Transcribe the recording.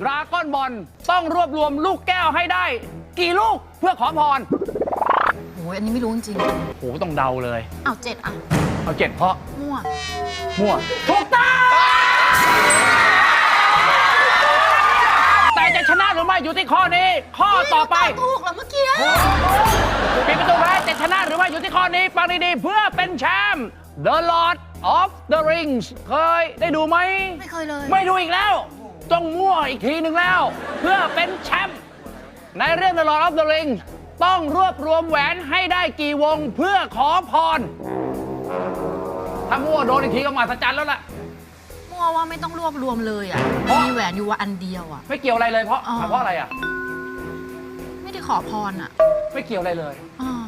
ดราก้อนบอลต้องรวบรวมลูกแก้วให้ได้ กี่ลูกเพื่อขอพรโอ้ยอันนี้ไม่รู้จริงโหต้องเดาเลยๆเอาเจ็ดอะ เอาเจ็ดเพราะมั่ว มั่วถูกต้องแต่จะชนะหรือไม่อยู่ที่ข้อนี้ ข้อต่อไป ถูกแล้วเมื่อกี้ ปิดประตูไว้จะชนะหรือไม่อยู่ที่ข้อนี้ฟังดีๆ เพื่อเป็นแชมป์ The Lord of the Rings เคยได้ดูไหม ไม่เคยเลย ไม่ดูอีกแล้ว ต้องมั่วอีกทีหนึ่งแล้ว เพื่อเป็นแชมป์ในเรื่อง The Lord of the Rings ต้องรวบรวมแหวนให้ได้กี่วงเพื่อขอพร ถ้ามั่วโดนอีกทีก็มาสัจจันแล้วล่ะ มั่วว่าไม่ต้องรวบรวมเลยอะ เพราะ มีแหวนอยู่ว่าอันเดียวอะ ไม่เกี่ยวอะไรเลยเพราะอ๋อ เพราะอะไรอะ ไม่ได้ขอพรอะไม่เกี่ยวอะไรเลย อ่าถูกต้อง